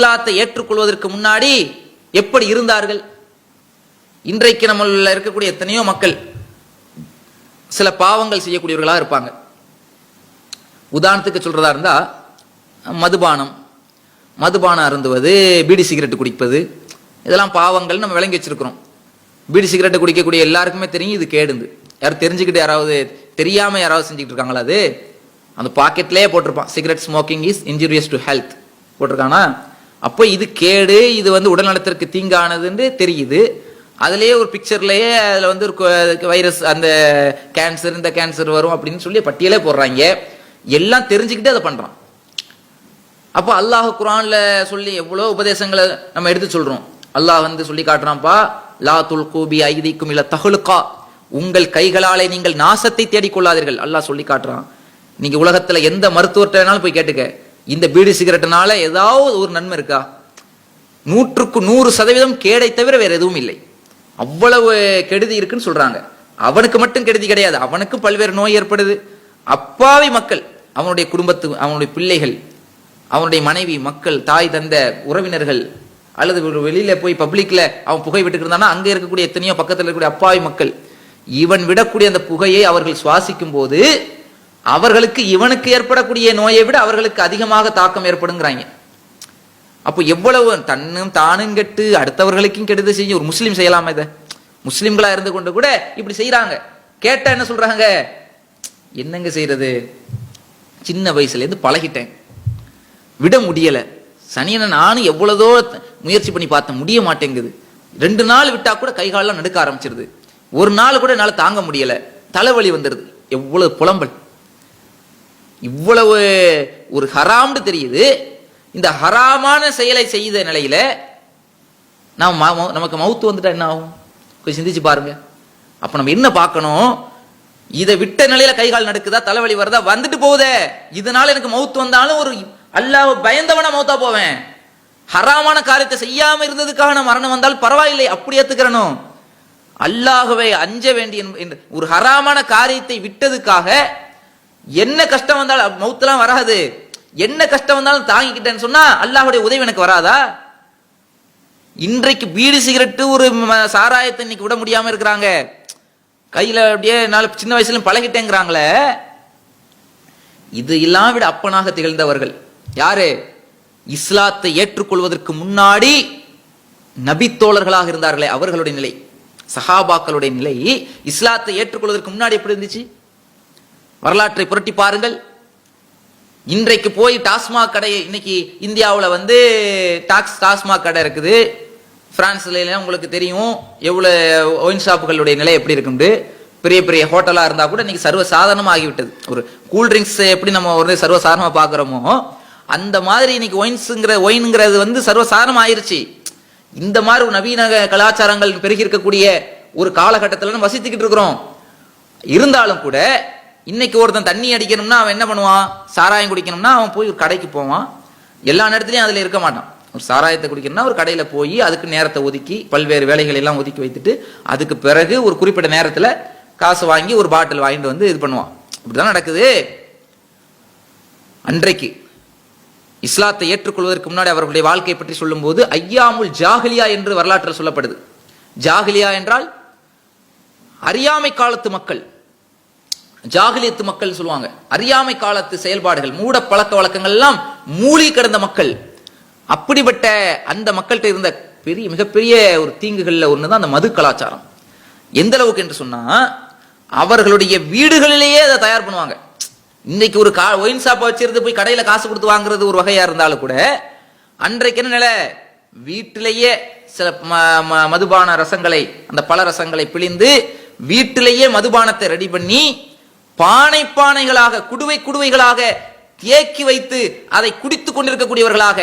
இஸ்லாத்தை ஏற்றுக்கொள்வதற்கு முன்னாடி எப்படி இருந்தார்கள்? இன்றைக்கு நம்மள இருக்கக்கூடிய எத்தனையோ மக்கள் சில பாவங்கள் செய்யக்கூடியவர்களாக இருப்பாங்க. உதாரணத்துக்கு சொல்றதா இருந்தா மதுபானம் மதுபானம் அருந்துவது பீடி சிகரெட் குடிப்பது இதெல்லாம் பாவங்கள் நம்ம விளங்கி வச்சிருக்கிறோம். பீடி சிகரெட் குடிக்கக்கூடிய எல்லாருக்குமே தெரியும் இது கேடுந்து. யாரும் தெரிஞ்சுக்கிட்டு யாராவது தெரியாம யாராவது செஞ்சுக்கிட்டு இருக்காங்களா அது? அந்த பாக்கெட்லயே போட்டிருப்பான். Cigarette smoking is injurious to health போட்டிருக்கானா? அப்போ இது கேடு இது வந்து உடல்நலத்திற்கு தீங்கானதுன்னு தெரியுது. அதுலேயே ஒரு பிக்சர்லயே அதில் வந்து ஒரு வைரஸ் அந்த கேன்சர் இந்த கேன்சர் வரும் அப்படின்னு சொல்லி பட்டியலே போடுறாங்க. எல்லாம் தெரிஞ்சுக்கிட்டு அதை பண்ணுறான் அப்போ அல்லாஹ் குரான்ல சொல்லி எவ்வளோ உபதேசங்களை நம்ம எடுத்து சொல்றோம். அல்லாஹ் வந்து சொல்லி காட்டுறான்ப்பா லா துல் கூபி ஐதிக்கும் இல்ல தகுலுக்கா உங்கள் கைகளாலே நீங்கள் நாசத்தை தேடிக்கொள்ளாதீர்கள். அல்லாஹ் சொல்லி காட்டுறான். நீங்க உலகத்துல எந்த மருத்துவர்கிட்ட வேணாலும் போய் கேட்டுக்க. இந்த பீடி சிகரெட்னால ஏதாவது ஒரு நன்மை இருக்கா? நூற்றுக்கு நூறு சதவீதம் கேடை தவிர வேற எதுவும் இல்லை. அவ்வளவு கெடுதி இருக்குன்னு சொல்றாங்க. அவனுக்கு மட்டும் கெடுதி கிடையாது. அவனுக்கு பல்வேறு நோய் ஏற்படுது. அப்பாவி மக்கள் அவனுடைய குடும்பத்து அவனுடைய பிள்ளைகள் அவனுடைய மனைவி மக்கள் தாய் தந்த உறவினர்கள் அல்லது ஒரு வெளியில போய் பப்ளிக்ல அவன் புகை விட்டுட்டு இருந்தானா அங்க இருக்கக்கூடிய எத்தனையோ பக்கத்தில் இருக்கக்கூடிய அப்பாவி மக்கள் இவன் விடக்கூடிய அந்த புகையை அவர்கள் சுவாசிக்கும் போது அவர்களுக்கு இவனுக்கு ஏற்படக்கூடிய நோயை விட அவர்களுக்கு அதிகமாக தாக்கம் ஏற்படுங்கிறாங்க. அப்போ எவ்வளவு தன்னும் தானும் கெட்டு அடுத்தவர்களுக்கும் கெடுதல் செஞ்சு ஒரு முஸ்லீம் செய்யலாமா இதை? முஸ்லீம்களா இருந்து கொண்டு கூட இப்படி செய்யறாங்க கேட்டா என்ன சொல்றாங்க? என்னங்க செய்யறது சின்ன வயசுல இருந்து பழகிட்டேன். விட முடியல. சனியனை நானும் எவ்வளதோ முயற்சி பண்ணி பார்த்தேன். முடிய மாட்டேங்குது. ரெண்டு நாள் விட்டா கூட கைகாலெல்லாம் நடுக்க ஆரம்பிச்சிருது. ஒரு நாள் கூட என்னால் தாங்க முடியல. தலைவலி வந்துடுது எவ்வளவு புலம்பல். இவ்வளவு ஒரு ஹராம்னு தெரியுது. இந்த ஹராமான செயலை செய்த நிலையில நாம் ம- நமக்கு மவுத்து வந்துட்டா என்ன ஆகும்? கொஞ்சம் சிந்திச்சு பாருங்க. அப்ப நம்ம என்ன பார்க்கணும்? இதை விட்ட நிலையில கை கால் நடக்குதா தலைவலி வருதா? வந்துட்டு போகுதே. இதனால எனக்கு மவுத்து வந்தாலும் ஒரு அல்லாஹ் பயந்தவனா மௌத்தா போவேன். ஹராமான காரியத்தை செய்யாம இருந்ததுக்காக நான் மரணம் வந்தால் பரவாயில்லை அப்படி ஏத்துக்கிறனும் அல்லாகவே அஞ்ச வேண்டிய ஒரு ஹராமான காரியத்தை விட்டதுக்காக என்ன கஷ்டம் வந்தாலும் மௌத்தெல்லாம் வராது. என்ன கஷ்டம் வந்தாலும் தாங்கிக்கிட்டேன்னு சொன்னா அல்லாஹுடைய உதவி எனக்கு வராதா? இன்றைக்கு பீடி சிகரெட்டு ஒரு சாராயத்தை இன்னைக்கு விட முடியாம இருக்கிறாங்க. கையில அப்படியே நாலு சின்ன வயசுல பழகிட்டேங்கிறாங்களே. இது எல்லாம் விட அப்பனாக திகழ்ந்தவர்கள். யாரு? இஸ்லாத்தை ஏற்றுக்கொள்வதற்கு முன்னாடி நபித்தோழர்களாக இருந்தார்களே அவர்களுடைய நிலை. சஹாபாக்களுடைய நிலை. இஸ்லாத்தை ஏற்றுக்கொள்வதற்கு முன்னாடி எப்படி இருந்துச்சு? வரலாற்றை புரட்டி பாருங்கள். இன்றைக்கு போய் டாஸ்மாக் கடை இன்னைக்கு இந்தியாவில் வந்து டாக்ஸ் டாஸ்மாக் கடை இருக்குது. பிரான்ஸ்ல உங்களுக்கு தெரியும் எவ்வளோ ஒயின் ஷாப்புகளுடைய நிலை எப்படி இருக்குது பெரிய பெரிய ஹோட்டலாக இருந்தால் கூட இன்னைக்கு சர்வசாதாரணம் ஆகிவிட்டது ஒரு கூல்ட்ரிங்க்ஸ் எப்படி நம்ம ஒரு சர்வ பார்க்குறோமோ அந்த மாதிரி இன்னைக்கு ஒயின்ஸுங்கிற ஒயின்ங்கிறது வந்து சர்வ சாதாரணம் ஆயிருச்சு இந்த மாதிரி ஒரு நவீன கலாச்சாரங்கள் பெருகி இருக்கக்கூடிய ஒரு காலகட்டத்தில் வசித்துக்கிட்டு இருக்கிறோம். இருந்தாலும் கூட இன்னைக்கு ஒருத்தன் தண்ணி அடிக்கணும்னா அவன் என்ன பண்ணுவான்? சாராயம் குடிக்கணும்னா அவன் போய் ஒரு கடைக்கு போவான். எல்லா நேரத்துலையும் அதில் இருக்க மாட்டான். ஒரு சாராயத்தை குடிக்கணும்னா ஒரு கடையில் போய் அதுக்கு நேரத்தை ஒதுக்கி பல்வேறு வேலைகளை எல்லாம் ஒதுக்கி வைத்துட்டு அதுக்கு பிறகு ஒரு குறிப்பிட்ட நேரத்தில் காசு வாங்கி ஒரு பாட்டில் வாங்கிட்டு வந்து இது பண்ணுவான். இப்படிதான் நடக்குது. அன்றைக்கு இஸ்லாத்தை ஏற்றுக்கொள்வதற்கு முன்னாடி அவர்களுடைய வாழ்க்கை பற்றி சொல்லும்போது ஐயாமுல் ஜாகிலியா என்று வரலாற்றில் சொல்லப்படுது. ஜாகிலியா என்றால் அறியாமை காலத்து மக்கள். ஜாகிலியத்து மக்கள் சொல்லுவாங்க. அறியாமை காலத்து செயல்பாடுகள் மூட பழக்க வழக்கங்கள் எல்லாம் மூழ்கி கிடந்த மக்கள். அப்படிப்பட்ட அந்த மக்கள்கிட்ட இருந்த பெரிய மிகப்பெரிய ஒரு தீங்குகளில் ஒன்று தான் அந்த மது கலாச்சாரம். எந்த அளவுக்கு என்று சொன்னா அவர்களுடைய வீடுகளிலேயே அதை தயார் பண்ணுவாங்க. இன்னைக்கு ஒரு கா ஒயின் ஷாப்பை வச்சிருந்து போய் கடையில காசு கொடுத்து வாங்குறது ஒரு வகையா இருந்தாலும் கூட அன்றைக்கு என்ன நிலை? வீட்டிலேயே சில ம- ம- மதுபான ரசங்களை அந்த பல ரசங்களை பிழிந்து வீட்டிலேயே மதுபானத்தை ரெடி பண்ணி பானை பானைகளாக குடுவை குடுவைகளாக தேக்கி வைத்து அதை குடித்துக் கொண்டிருக்கக்கூடியவர்களாக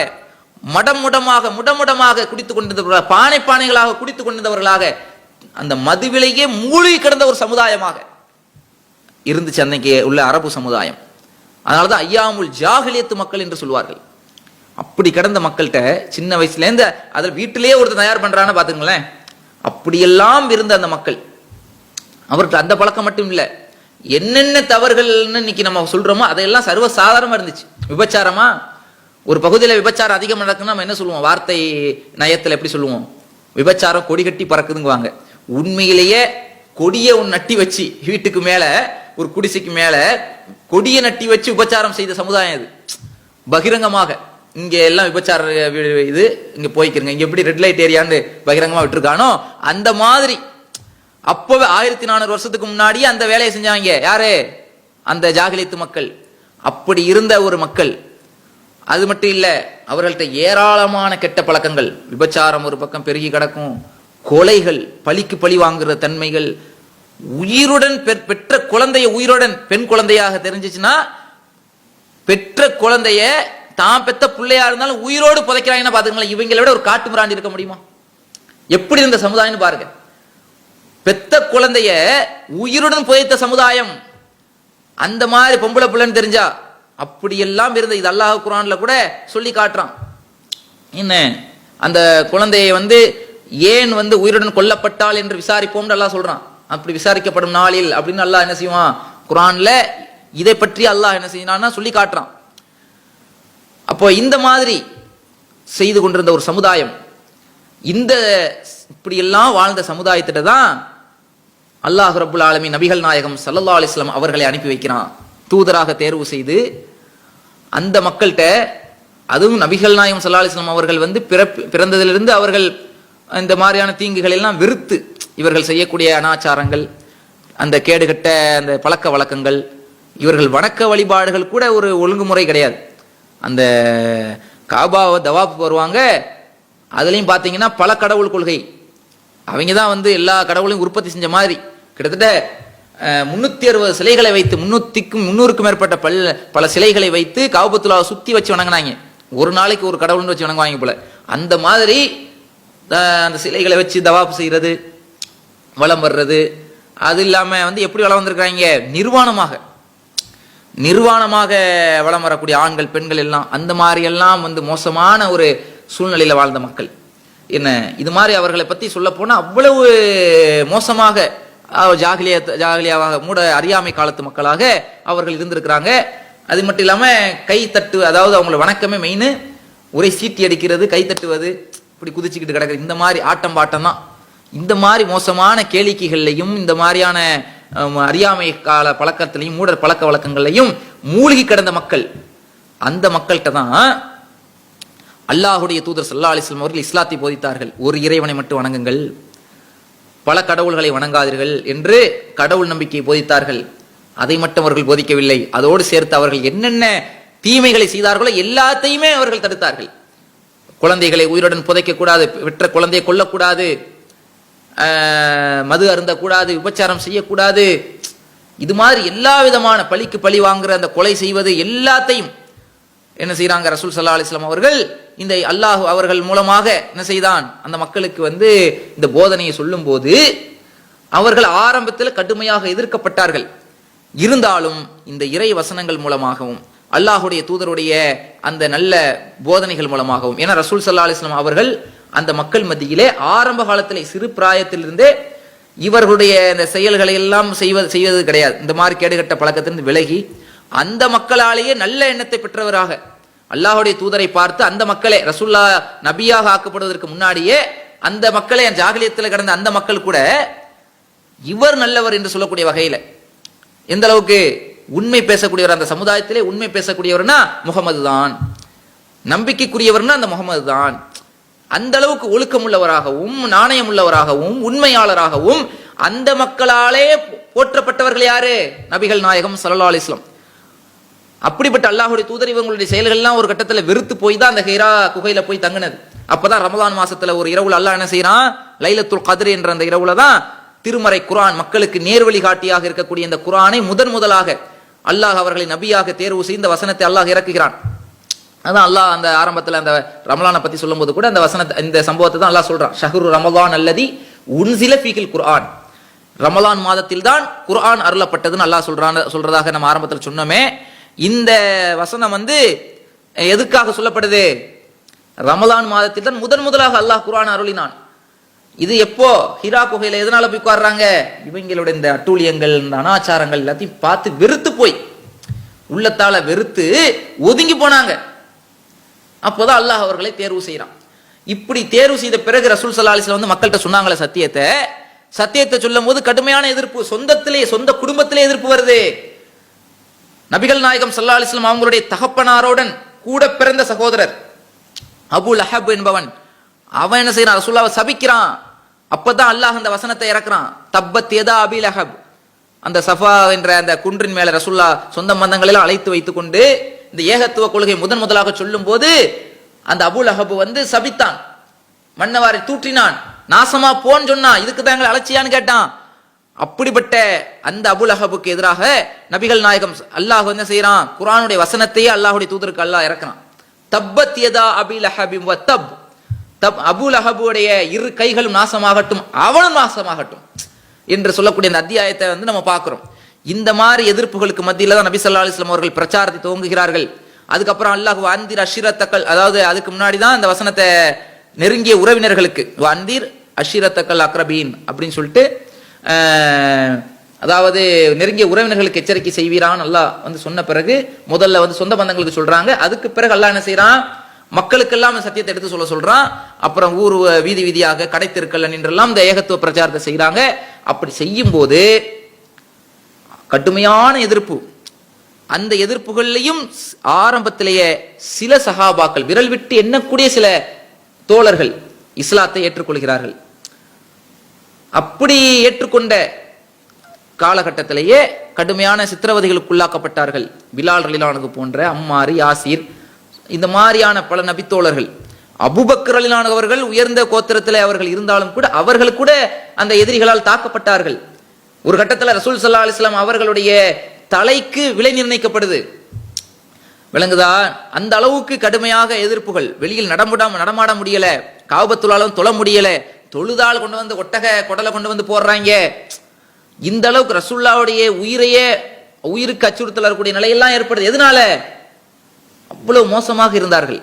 மடம் முடமாக முடமுடமாக குடித்துக் கொண்டிருந்தவர்களாக பானை பானைகளாக குடித்துக் கொண்டிருந்தவர்களாக அந்த மதுவிலேயே மூழ்கி கிடந்த ஒரு சமுதாயமாக இருந்துச்சு அன்னைக்கு உள்ள அரபு சமுதாயம். அதனாலதான் ஐயாமுல் ஜாகிலியத்து மக்கள் என்று சொல்வார்கள். அப்படி கிடந்த மக்கள்கிட்ட சின்ன வயசுலேருந்து அதில் வீட்டிலேயே ஒருத்தர் தயார் பண்ணுறான்னு பார்த்துங்களேன். அப்படியெல்லாம் இருந்த அந்த மக்கள். அவருக்கு அந்த பழக்கம் மட்டும் இல்லை. என்னென்ன தவறுகள்னு இன்னைக்கு நம்ம சொல்றோமோ அதையெல்லாம் சர்வ சாதாரணமாக இருந்துச்சு. விபச்சாரமா? ஒரு பகுதியில் விபச்சாரம் அதிகம் நடக்குன்னு நம்ம என்ன சொல்லுவோம்? வார்த்தை நயத்தில் எப்படி சொல்லுவோம்? விபச்சாரம் கொடி கட்டி பறக்குதுங்குவாங்க. உண்மையிலேயே கொடியை ஒன்று நட்டி வச்சு வீட்டுக்கு மேலே ஒரு குடிசைக்கு மேலே கொடியை நட்டி வச்சு விபச்சாரம் செய்த சமுதாயம் இது. பகிரங்கமாக. இங்கே எல்லாம் விபச்சார இது இங்கே போய்க்கிறங்க இங்கே எப்படி ரெட் லைட் ஏரியான்னு பகிரங்கமாக விட்டுருக்கானோ அந்த மாதிரி அப்பவே ஆயிரத்தி நானூறு வருஷத்துக்கு முன்னாடியே அந்த வேலையை செஞ்சாங்க. யாரு? அந்த ஜாகிலித்து மக்கள். அப்படி இருந்த ஒரு மக்கள். அது மட்டும் இல்ல அவர்கள்ட்ட ஏராளமான கெட்ட பழக்கங்கள். விபச்சாரம் ஒரு பக்கம் பெருகி கிடக்கும். கொலைகள் பழிக்கு பழி வாங்குற தன்மைகள். உயிருடன் பெற்- பெற்ற குழந்தைய உயிருடன் பெண் குழந்தையாக தெரிஞ்சிச்சுன்னா பெற்ற குழந்தைய தான் பெத்த பிள்ளையா இருந்தாலும் உயிரோடு புதைக்கிறாங்கன்னு பாத்துக்கலாம் இவங்களை விட ஒரு காட்டு மிராண்டி இருக்க முடியுமா? எப்படி இருந்த சமுதாயம்னு பாருங்க. பெத்த குழந்தைய உயிருடன் புதைத்த சமுதாயம். அந்த மாதிரி பொம்பளை பிள்ளைன்னு தெரிஞ்சா அப்படியெல்லாம் இருந்த இது அல்லாஹ் குரான்ல கூட சொல்லி காட்டுறான். என்ன? அந்த குழந்தையை வந்து ஏன் வந்து உயிருடன் கொல்லப்பட்டாள் என்று விசாரிப்போம்னு அல்லாஹ் சொல்றான். அப்படி விசாரிக்கப்படும் நாளில் அப்படின்னு அல்லாஹ் என்ன செய்வான்? குரான்ல இதை பற்றி அல்லாஹ் என்ன செய்யறான்னா சொல்லி காட்டுறான். அப்போ இந்த மாதிரி செய்து கொண்டிருந்த ஒரு சமுதாயம் இந்த இப்படியெல்லாம் வாழ்ந்த சமுதாயத்திட்ட தான் அல்லாஹ் ரபுல் ஆலமி நபிகள் நாயகம் ஸல்லல்லாஹு அலிஸ்லாம் அவர்களை அனுப்பி வைக்கிறான். தூதராக தேர்வு செய்து அந்த மக்கள்கிட்ட அதுவும் நபிகள் நாயகம் சல்லா அலிஸ்லாம் அவர்கள் வந்து பிறப்பு பிறந்ததிலிருந்து அவர்கள் இந்த மாதிரியான தீங்குகள் எல்லாம் வெறுத்து இவர்கள் செய்யக்கூடிய அனாச்சாரங்கள் அந்த கேடுகட்ட அந்த பழக்க வழக்கங்கள் இவர்கள் வணக்க வழிபாடுகள் கூட ஒரு ஒழுங்குமுறை கிடையாது. அந்த காபாவை தவாப்பு வருவாங்க. அதுலேயும் பார்த்தீங்கன்னா பல கடவுள் கொள்கை. அவங்க தான் வந்து எல்லா கடவுளையும் உற்பத்தி செஞ்ச மாதிரி. கிட்டத்தட்ட முன்னூற்றி அறுபது சிலைகளை வைத்து முன்னூற்றிக்கும் முன்னூறுக்கும் மேற்பட்ட பல் பல சிலைகளை வைத்து காபத்துலாவை சுற்றி வச்சு வணங்கினாங்க. ஒரு நாளைக்கு ஒரு கடவுள்னு வச்சு வணங்குவாங்க போல. அந்த மாதிரி அந்த சிலைகளை வச்சு தவாப்பு செய்கிறது வளம் வர்றது அது இல்லாமல் வந்து எப்படி வளம் வந்திருக்கிறாங்க நிர்வாணமாக. நிர்வாணமாக வலம் வரக்கூடிய ஆண்கள் பெண்கள் எல்லாம் அந்த மாதிரி எல்லாம் வந்து மோசமான ஒரு சூழ்நிலையில் வாழ்ந்த மக்கள். என்ன இது மாதிரி அவர்களை பத்தி சொல்ல போனா அவ்வளவு மோசமாக அஹ், ஜாகிலிய ஜாகிலியாவாக மூட அறியாமை காலத்து மக்களாக அவர்கள் இருந்திருக்கிறாங்க. அது மட்டும் இல்லாம கை தட்டு அதாவது அவங்கள வணக்கமே மெயின் ஒரே சீட்டி அடிக்கிறது கை தட்டுவது இப்படி குதிச்சுக்கிட்டு கிடக்குது இந்த மாதிரி ஆட்டம் பாட்டம் தான். இந்த மாதிரி மோசமான கேளிக்கைகள்லையும் இந்த மாதிரியான அறியாமை கால பழக்கத்திலையும் மூடர் பழக்க வழக்கங்கள்லையும் மூழ்கி கிடந்த மக்கள் அந்த மக்கள்கிட்ட தான் அல்லாஹுடைய தூதர் சல்லா அலிஸ்லாம் அவர்கள் இஸ்லாத்தை போதித்தார்கள். ஒரு இறைவனை மட்டும் வணங்குங்கள். பல கடவுள்களை வணங்காதீர்கள் என்று கடவுள் நம்பிக்கையை போதித்தார்கள். அதை மட்டும் அவர்கள் போதிக்கவில்லை. அதோடு சேர்த்து அவர்கள் என்னென்ன தீமைகளை செய்தார்களோ எல்லாத்தையுமே அவர்கள் தடுத்தார்கள். குழந்தைகளை உயிருடன் புதைக்க கூடாது குழந்தையை கொல்லக்கூடாது மது அருந்தக்கூடாது விபச்சாரம் செய்யக்கூடாது. இது மாதிரி எல்லா விதமான பழிக்கு பழி வாங்குற அந்த கொலை செய்வது எல்லாத்தையும் என்ன செய்கிறாங்க ரசூல் சல்லா அலிஸ்லாம் அவர்கள்? இந்த அல்லாஹ் அவர்கள் மூலமாக என்ன செய்தான்? அந்த மக்களுக்கு வந்து இந்த போதனையை சொல்லும்போது அவர்கள் ஆரம்பத்தில் கடுமையாக எதிர்க்கப்பட்டார்கள். இருந்தாலும் இந்த இறை வசனங்கள் மூலமாகவும் அல்லாஹுடைய தூதருடைய அந்த நல்ல போதனைகள் மூலமாகவும் ஏன்னா ரசூல் சல்லா அலிஸ்லாம் அவர்கள் அந்த மக்கள் மத்தியிலே ஆரம்ப காலத்திலே சிறு பிராயத்திலிருந்தே இவர்களுடைய இந்த செயல்களை எல்லாம் செய்வது செய்வது கிடையாது. இந்த மாதிரி கேடுகட்ட பழக்கத்திலிருந்து விலகி அந்த மக்களாலேயே நல்ல எண்ணத்தை பெற்றவராக. அல்லாஹுடைய தூதரை பார்த்து அந்த மக்களே ரசுல்லா நபியாக ஆக்கப்படுவதற்கு முன்னாடியே அந்த மக்களே ஜாகிலியத்தில் கிடந்த அந்த மக்கள் கூட இவர் நல்லவர் என்று சொல்லக்கூடிய வகையில எந்த அளவுக்கு உண்மை பேசக்கூடியவர் அந்த சமுதாயத்திலே உண்மை பேசக்கூடியவர்னா முகமது தான். நம்பிக்கைக்குரியவர்னா அந்த முகமது தான். அந்த அளவுக்கு ஒழுக்கம் உள்ளவராகவும் நாணயம் உள்ளவராகவும் உண்மையாளராகவும் அந்த மக்களாலே போற்றப்பட்டவர்கள் யாரு? நபிகள் நாயகம் சல்லா அலிஸ்லாம் அப்படிப்பட்ட அல்லாஹுடைய தூதர் இவங்களுடைய செயல்கள்லாம் ஒரு கட்டத்தில் வெறுத்து போய் தான் அந்த ஹீரா குகையில போய் தங்கினது. அப்பதான் ரமலான் மாசத்துல ஒரு இரவுல அல்லாஹ் என்ன செய்யறான் லைலத்துல் கதிர் என்ற அந்த இரவுல தான் திருமறை குரான் மக்களுக்கு நேர்வழி காட்டியாக இருக்கக்கூடிய இந்த குரானை முதன் முதலாக அல்லாஹ் அவர்களை நபியாக தேர்வு செய்த வசனத்தை அல்லாஹ் இறக்குகிறான். அதான் அல்லாஹ் அந்த ஆரம்பத்துல அந்த ரமலானை பத்தி சொல்லும்போது கூட அந்த வசனத்தை இந்த சம்பவத்தை தான் அல்லாஹ் சொல்றான். ஷஹரு ரமலான் அல்லதி உன்சில ஃபீகில் குர்ஆன். ரமலான் மாதத்தில் தான் குர்ஆன் அருளப்பட்டதுன்னு அல்லாஹ் சொல்றான் சொல்றதாக நம்ம ஆரம்பத்தில் சொன்னோமே. இந்த வசனம் வந்து எதுக்காக சொல்லப்படுது? ரமலான் மாதத்தில் தான் முதன் முதலாக அல்லாஹ் குரான் அருளினான். இது எப்போ? ஹிரா குகையில எதனால போய் உட்காடுறாங்க இவங்களுடைய இந்த அட்டூழியங்கள் இந்த அனாச்சாரங்கள் எல்லாத்தையும் பார்த்து வெறுத்து போய் உள்ளத்தால வெறுத்து ஒதுங்கி போனாங்க. அப்போதான் அல்லாஹ் அவர்களை தேர்வு செய்யறான் இப்படி தேர்வு செய்த பிறகு ரசூல் சல்லா வந்து மக்கள்கிட்ட சொன்னாங்களே சத்தியத்தை. சத்தியத்தை சொல்லும் போது கடுமையான எதிர்ப்பு சொந்தத்திலே சொந்த குடும்பத்திலே எதிர்ப்பு வருது. நபிகள் நாயகம் சல்லா அலிஸ்லாம் அவங்களுடைய தகப்பனாரோடன் கூட பிறந்த சகோதரர் அபு லஹப் என்பவன். அவன் என்ன செய்யறான் ரசூல்லாவை சபிக்கிறான். அப்பதான் அல்லாஹ் அந்த வசனத்தை இறக்குறான். தப்பத் ஏதா அபி லஹப். அந்த சஃபா என்ற அந்த குன்றின் மேல ரசுல்லா சொந்த மந்தங்களெல்லாம் அழைத்து வைத்துக் கொண்டு இந்த ஏகத்துவ கொள்கை முதன் முதலாக சொல்லும் போது அந்த அபு அஹபு வந்து சபித்தான். மன்னவாரை தூற்றினான். நாசமா போன்னு சொன்னான். இதுக்கு தான் எங்களை அலட்சியான்னு கேட்டான். அப்படிப்பட்ட அந்த அபுலஹபுக்கு எதிராக நபிகள் நாயகம் அல்லாஹ் என்ன செய்யறான்? குரானுடைய வசனத்தையே அல்லாஹுடைய தூதருக்கு அல்லாஹ் இறக்குறான். தப்பத் யதா அபில் அஹபிம் வ தப். தப் அபுல் அஹபுடைய இரு கைகளும் நாசமாகட்டும் அவனும் நாசமாகட்டும் என்று சொல்லக்கூடிய அந்த அத்தியாயத்தை வந்து நம்ம பார்க்குறோம். இந்த மாதிரி எதிர்ப்புகளுக்கு மத்தியில் தான் நபி ஸல்லல்லாஹு அலிஸ்லாம் அவர்கள் பிரச்சாரத்தை துவங்குகிறார்கள். அதுக்கப்புறம் அல்லாஹ் அந்திர் அஷிரத்தக்கள் அதாவது அதுக்கு முன்னாடி தான் அந்த வசனத்தை நெருங்கிய உறவினர்களுக்கு அந்தீர் அஷிரத்தக்கள் அக்ரபீன் அப்படின்னு சொல்லிட்டு அதாவது நெருங்கிய உறவினர்களுக்கு எச்சரிக்கை செய்வீரான் அல்லாஹ் வந்து சொன்ன பிறகு முதல்ல வந்து சொந்த பந்தங்களுக்கு சொல்றாங்க. அதுக்கு பிறகு அல்லாஹ் என்ன செய்யறான் மக்களுக்கெல்லாம் சத்தியத்தை எடுத்து சொல்ல சொல்றான். அப்புறம் ஊர் வீதி வீதியாக கடை தெருக்கள் நின்றெல்லாம் இந்த ஏகத்துவ பிரச்சாரத்தை செய்கிறாங்க அப்படி செய்யும் போது கடுமையான எதிர்ப்பு. அந்த எதிர்ப்புகள்லையும் ஆரம்பத்திலேயே சில சகாபாக்கள் விரல் விட்டு எண்ணக்கூடிய சில தோழர்கள் இஸ்லாத்தை ஏற்றுக்கொள்கிறார்கள். அப்படி ஏற்றுக்கொண்ட காலகட்டத்திலேயே கடுமையான சித்திரவதைகளுக்குள்ளாக்கப்பட்டார்கள். பிலால் ரலிலானது போன்ற அம்மாறு யாசீர் இந்த மாதிரியான பல நபித்தோழர்கள். அபுபக்கர் அவர்கள் உயர்ந்த கோத்திரத்தில் அவர்கள் இருந்தாலும் கூட அவர்கள் கூட அந்த எதிரிகளால் தாக்கப்பட்டார்கள். ஒரு கட்டத்தில் ரசூல் சல்லா அலிஸ்லாம் அவர்களுடைய தலைக்கு விலை நிர்ணயிக்கப்படுது. விளங்குதா? அந்த அளவுக்கு கடுமையாக எதிர்ப்புகள். வெளியில் நடமுடாம நடமாட முடியல. காபத்துள்ளாலும் தொழ முடியல. தொழுதால் கொண்டு வந்து ஒட்டக குடலை கொண்டு வந்து போடுறாங்க. இந்த அளவுக்கு ரசுல்லாவுடைய உயிரையே உயிருக்கு அச்சுறுத்தல் வரக்கூடிய நிலையெல்லாம் ஏற்படுது. எதனால? அவ்வளவு மோசமாக இருந்தார்கள்.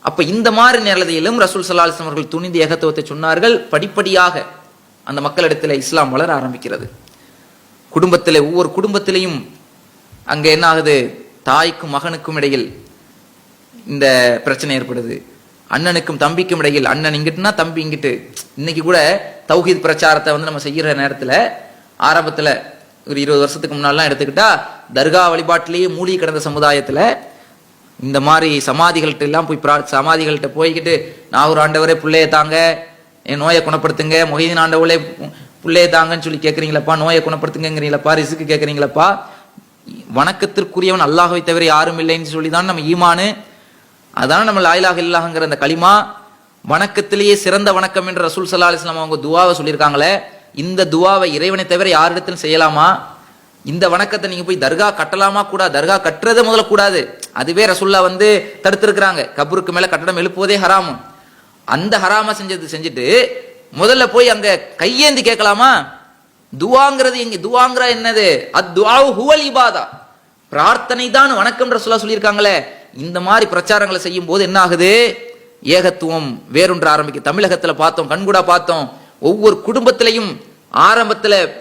அப்ப இந்த மாதிரி நிலையிலும் ரசூல் சல்லா அவர்கள் துணிந்து ஏகத்துவத்தை சொன்னார்கள். படிப்படியாக அந்த மக்களிடத்தில் இஸ்லாம் வளர ஆரம்பிக்கிறது. குடும்பத்தில் ஒவ்வொரு குடும்பத்திலையும் அங்கே என்ன ஆகுது தாய்க்கும் மகனுக்கும் இடையில் இந்த பிரச்சனை ஏற்படுது. அண்ணனுக்கும் தம்பிக்கும் இடையில் அண்ணன் இங்கிட்டுனா தம்பி இங்கிட்டு. இன்னைக்கு கூட தௌஹீத் பிரச்சாரத்தை வந்து நம்ம செய்கிற நேரத்தில் ஆரம்பத்தில் ஒரு இருபது வருஷத்துக்கு முன்னாடிலாம் எடுத்துக்கிட்டா தர்கா வழிபாட்டிலேயே மூழ்கி கிடந்த சமுதாயத்தில் இந்த மாதிரி சமாதிகள்கிட்ட எல்லாம் போய் பிரா சமாதிகள்கிட்ட போய்கிட்டு நான் ஒரு ஆண்டவரே பிள்ளையை தாங்க என் நோயை குணப்படுத்துங்க மொஹிதீன் ஆண்டவளே பிள்ளையை தாங்கன்னு சொல்லி கேட்குறீங்களப்பா நோயை குணப்படுத்துங்கிறீங்களப்பா ரிசுக்கு கேட்குறீங்களப்பா வணக்கத்திற்குரியவன் அல்லாஹ்வை தவிர யாரும் இல்லைன்னு சொல்லி தான் நம்ம ஈமானு அதான் நம்ம லாயிலாக இல்லாங்கிற அந்த களிமா வணக்கத்திலேயே சிறந்த வணக்கம் என்று ரசூல் சல்லா அலிஸ்லாம் அவங்க துவாவை சொல்லியிருக்காங்களே இந்த துவாவை இறைவனை தவிர யாரிடத்திலும் செய்யலாமா? இந்த வணக்கத்தை நீங்க போய் தர்கா கட்டலாமா கூடாது? தர்கா கட்டுறது முதல்ல கூடாது. அதுவே ரசுல்லா வந்து தடுத்திருக்கிறாங்க. கபருக்கு மேல கட்டடம் எழுப்புவதே ஹராமும் அந்த ஹராமா செஞ்சது செஞ்சுட்டு முதல்ல போய் அங்க கையேந்தி கேட்கலாமா? துவாங்கிறது எங்க துவாங்கிற என்னது? அத்வாவு ஹுவல் இபாதா. பிரார்த்தனை தான் வணக்கம் ரசுல்லா சொல்லியிருக்காங்களே. இந்த மாதிரி பிரச்சாரங்களை செய்யும் போது என்ன ஆகுது ஏகத்துவம் வேறொன்று ஆரம்பிக்கும் தமிழகத்துல பார்த்தோம் கண்கூடா பார்த்தோம். ஒவ்வொரு குடும்பத்திலையும் ஆரம்பத்துல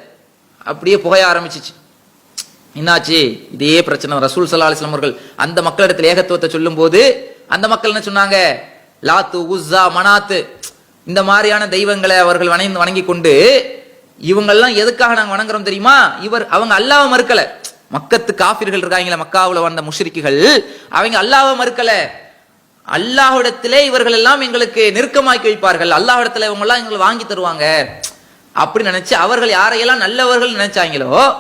அப்படியே புகைய ஆரம்பிச்சிச்சு. என்னாச்சு? இதே பிரச்சனை. ரசூல் சல்லா அலிஸ்லாம் அவர்கள் அந்த மக்களிடத்தில் ஏகத்துவத்தை சொல்லும்போது அந்த மக்கள் என்ன சொன்னாங்க? லாத்து உஸ்ஸா மனாத்து. இந்த மாதிரியான தெய்வங்களை அவர்கள் வணங்கி வணங்கி கொண்டு இவங்கெல்லாம் எதுக்காக நாங்கள் வணங்குறோம் தெரியுமா? இவர் அவங்க அல்லாவை மறுக்கல. மக்கத்து காபிர்கள் இருக்காங்களே மக்காவில் வந்த முஷ்ரிக்குகள் அவங்க அல்லாவை மறுக்கல. அல்லாஹிடத்திலே இவர்கள் எல்லாம் எங்களுக்கு நெருக்கமாக்கி வைப்பார்கள். அல்லாஹிடத்துல இவங்க எல்லாம் எங்களுக்கு வாங்கி தருவாங்க. அப்படி நினைச்சு அவர்கள் யாரையெல்லாம் நல்லவர்கள் நினைச்சாங்களோ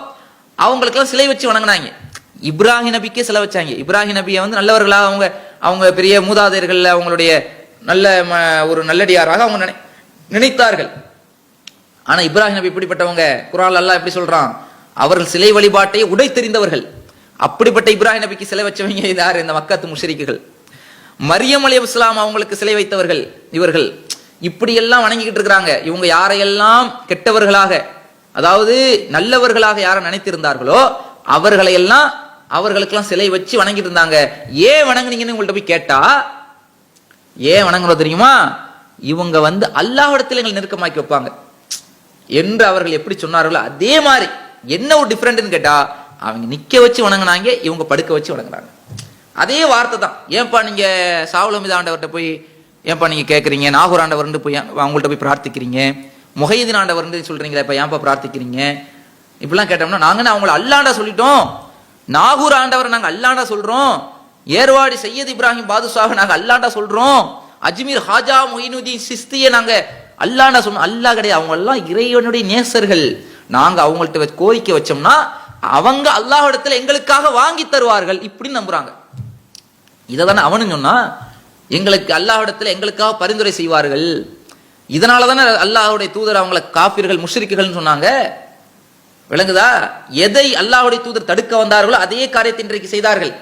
அவங்களுக்கெல்லாம் சிலை வச்சு வணங்கினாங்க. இப்ராஹிம் நபிக்கே சிலை வச்சாங்க. இப்ராஹிம் நபியை வந்து நல்லவர்களா அவங்க அவங்க பெரிய மூதாதையர்கள் அவங்களுடைய நல்ல ம- ஒரு நல்லடியாராக அவங்க நினை- நினைத்தார்கள். ஆனா இப்ராஹிம் நபி இப்படிப்பட்டவங்க குரான் அல்லா எப்படி சொல்றான்? அவர்கள் சிலை வழிபாட்டை உடை தெரிந்தவர்கள் அப்படிப்பட்ட இப்ராஹிம் நபிக்கு சிலை வச்சவங்க யார்? இந்த மக்காத்து முஷரிக்குகள். மரியம் அலி இஸ்லாம் அவங்களுக்கு சிலை வைத்தவர்கள் இவர்கள். இப்படியெல்லாம் வணங்கிக்கிட்டு இருக்கிறாங்க. இவங்க யாரையெல்லாம் கெட்டவர்களாக அதாவது நல்லவர்களாக யாரை நினைத்திருந்தார்களோ அவர்களை எல்லாம் அவர்களுக்கெல்லாம் சிலை வச்சு வணங்கிட்டு இருந்தாங்க. ஏன் வணங்குனீங்கன்னு உங்கள்ட்ட போய் கேட்டா ஏன் வணங்குறோம் தெரியுமா? இவங்க வந்து அல்லாஹ்விடத்தில் எங்களை நெருக்கமாக்கி வைப்பாங்க. என்று அவர்கள் எப்படி சொன்னார்களோ அதே மாதிரி. என்ன ஒரு டிஃப்ரெண்ட்டுன்னு கேட்டால் அவங்க நிற்க வச்சு வணங்கினாங்க இவங்க படுக்க வச்சு வணங்குறாங்க அதே வார்த்தை தான். ஏன்பா நீங்கள் சாவலமித ஆண்டவர்கிட்ட போய் ஏன்பா நீங்கள் கேட்குறீங்க நாகூர் ஆண்டவர்னு போய் அவங்கள்ட்ட போய் பிரார்த்திக்கிறீங்க? முகைதீன் ஆண்டவர்னு சொல்கிறீங்களா இப்போ ஏன்பா பிரார்த்திக்கிறீங்க? இப்படிலாம் கேட்டோம்னா நாங்கள் அவங்கள அல்லாண்டா சொல்லிட்டோம். நாகூர் ஆண்டவர் நாங்கள் அல்லாண்டா சொல்கிறோம் ஏர்வாடி சையத் இப்ராஹிம் பாதுஷாக நாங்கள் அல்லாண்டா சொல்கிறோம் அஜ்மீர் ஹாஜா மொயினுதீன் சிஸ்தியை நாங்கள் அல்லாண்டா சொன்னோம். அல்லாஹ் கிடையாது அவங்க எல்லாம் இறைவனுடைய நேசர்கள். நாங்க அவங்கள்ட்ட வச்சு கோரிக்கை வச்சோம்னா அவங்க அல்லாஹ் எங்களுக்காக வாங்கி தருவார்கள் இப்படின்னு நம்புறாங்க. இதை தானே அவனு சொன்னா எங்களுக்கு அல்லாஹ்விடத்துல எங்களுக்காக பரிந்துரை செய்வார்கள். இதனால தானே அல்லாஹ்வுடைய தூதர் அவங்கள காபிர்கள் முஷ்ரிக்குகள்னு சொன்னாங்க. விளங்குதா? எதை அல்லாஹுடைய தூதர் தடுக்க வந்தார்களோ அதே காரியத்தை இன்றைக்கு செய்தார்கள்.